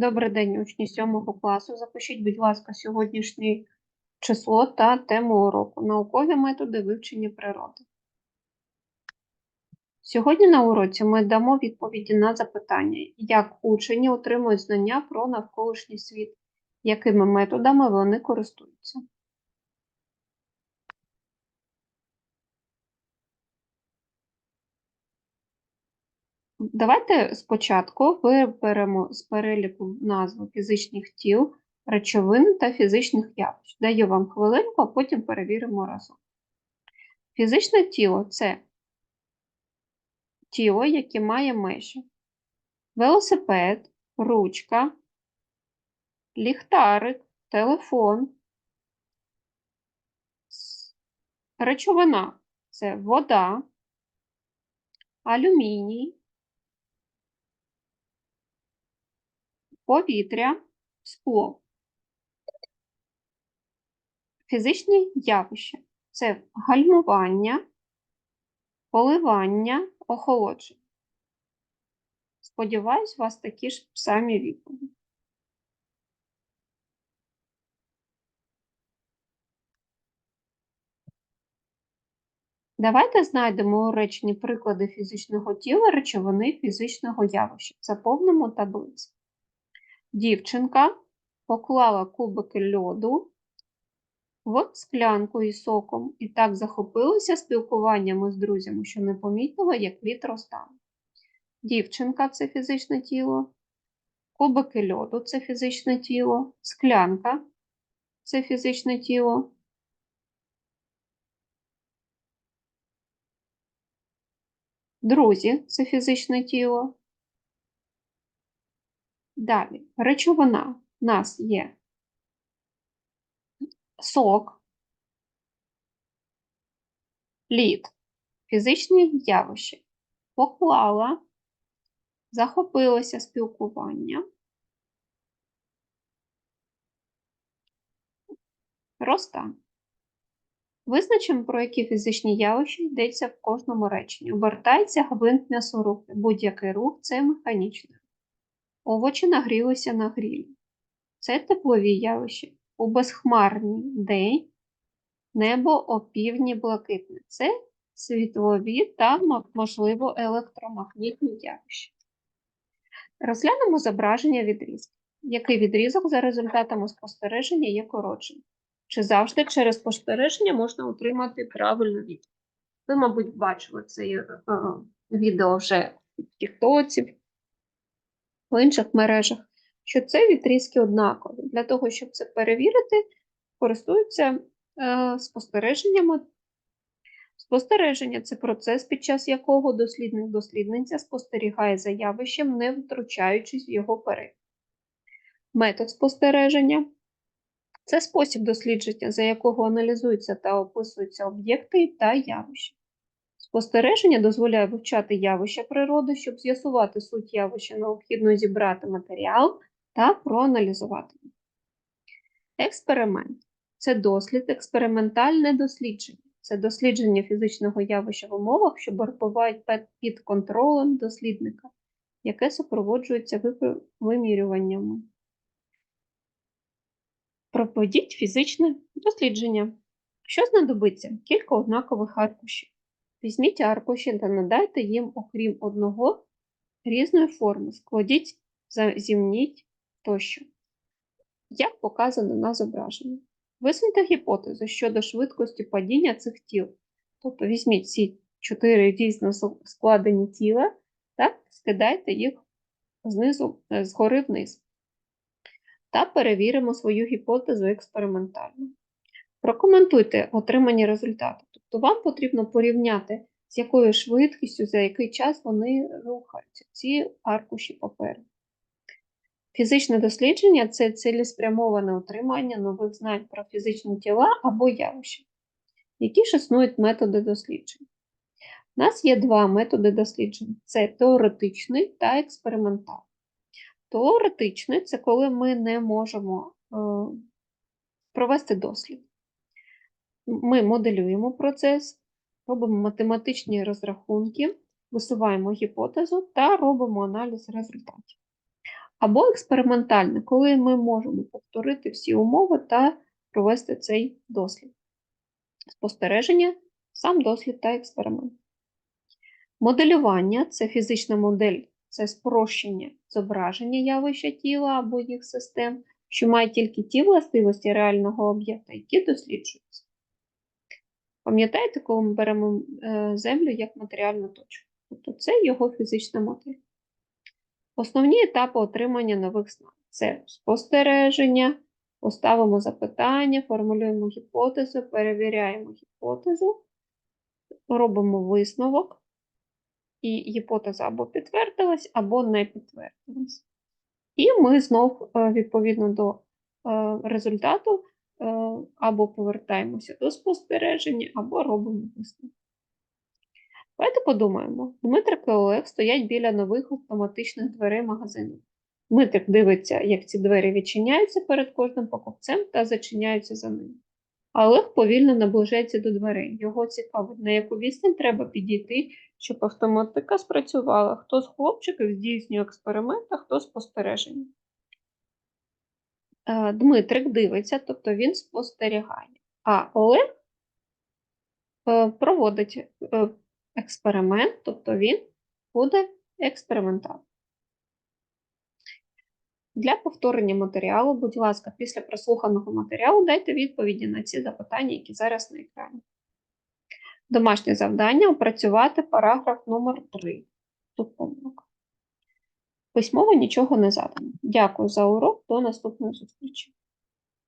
Добрий день, учні 7 класу. Запишіть, будь ласка, сьогоднішнє число та тему уроку. Наукові методи вивчення природи. Сьогодні на уроці ми дамо відповіді на запитання, як учені отримують знання про навколишній світ, якими методами вони користуються. Давайте спочатку виберемо з переліку назви фізичних тіл, речовин та фізичних явищ. Даю вам хвилинку, а потім перевіримо разом. Фізичне тіло це тіло, яке має межі. Велосипед, ручка, ліхтарик, телефон. Речовина це вода, алюміній, повітря, скло. Фізичні явища це гальмування, поливання, охолодження. Сподіваюсь, у вас такі ж самі відповіді. Давайте знайдемо у реченні приклади фізичного тіла речовини фізичного явища. Заповнимо таблицю. Дівчинка поклала кубики льоду в склянку із соком і так захопилася спілкуваннями з друзями, що не помітила, як лід розтане. Дівчинка це фізичне тіло, кубики льоду це фізичне тіло, склянка це фізичне тіло. Друзі це фізичне тіло. Далі, речовина. У нас є сок, лід, фізичні явища. Поклала, захопилося спілкування, роста. Визначимо, про які фізичні явища йдеться в кожному реченні. Обертається гвинт м'ясорубки. Будь-який рух це механічний. Овочі нагрілися на грілі. Це теплові явища. У безхмарний день небо опівдні блакитне. Це світлові та, можливо, електромагнітні явища. Розглянемо зображення відрізків. Який відрізок за результатами спостереження є коротшим? Чи завжди через спостереження можна отримати правильну відповідь? Ви, мабуть, бачили це е, відео вже в Тіктоці, в інших мережах, що це відрізки однакові. Для того, щоб це перевірити, користуються е, спостереженнями. Спостереження це процес, під час якого дослідник-дослідниця спостерігає за явищем, не втручаючись в його перебіг. Метод спостереження це спосіб дослідження, за якого аналізуються та описуються об'єкти та явища. Спостереження дозволяє вивчати явища природи, щоб з'ясувати суть явища, необхідно зібрати матеріал та проаналізувати. Експеримент це дослід, експериментальне дослідження. Це дослідження фізичного явища в умовах, що перебувають під контролем дослідника, яке супроводжується вимірюваннями. Проведіть фізичне дослідження. Що знадобиться? Кілька однакових аркушів. Візьміть аркуші та надайте їм, окрім одного, різної форми. Складіть, зімніть тощо. Як показано на зображенні. Висуньте гіпотезу щодо швидкості падіння цих тіл. Тобто візьміть ці чотири дійсно складені тіла та скидайте їх знизу, е, згори вниз. Та перевіримо свою гіпотезу експериментально. Прокоментуйте отримані результати. Тобто вам потрібно порівняти, з якою швидкістю, за який час вони рухаються, ці аркуші паперу. Фізичне дослідження це цілеспрямоване отримання нових знань про фізичні тіла або явища. Які ж існують методи досліджень? У нас є два методи досліджень: це теоретичний та експериментальний. Теоретичний це коли ми не можемо е, провести дослід. Ми моделюємо процес, робимо математичні розрахунки, висуваємо гіпотезу та робимо аналіз результатів. Або експериментальне, коли ми можемо повторити всі умови та провести цей дослід. Спостереження, сам дослід та експеримент. Моделювання це фізична модель, це спрощення зображення явища тіла або їх систем, що мають тільки ті властивості реального об'єкта, які досліджуються. Пам'ятаєте, коли ми беремо е, Землю як матеріальну точку? Тобто це його фізична модель. Основні етапи отримання нових знань це спостереження, поставимо запитання, формулюємо гіпотезу, перевіряємо гіпотезу, робимо висновок, і гіпотеза або підтвердилась, або не підтвердилась. І ми знов, е, відповідно до е, результату, або повертаємося до спостереження, або робимо висновок. Давайте подумаємо. Дмитрик і Олег стоять біля нових автоматичних дверей магазину. Дмитрик дивиться, як ці двері відчиняються перед кожним покупцем та зачиняються за ним. А Олег повільно наближається до дверей. Його цікавить, на яку відстань треба підійти, щоб автоматика спрацювала. Хто з хлопчиків здійснює експеримент, а хто спостереження. Е, Дмитрик дивиться, тобто він спостерігає. А Олег е, проводить е, експеримент, тобто він буде експериментатором. Для повторення матеріалу, будь ласка, після прослуханого матеріалу дайте відповіді на ці запитання, які зараз на екрані. Домашнє завдання опрацювати параграф номер 3. Тут помилка. Письмово нічого не задано. Дякую за урок. До наступної зустрічі.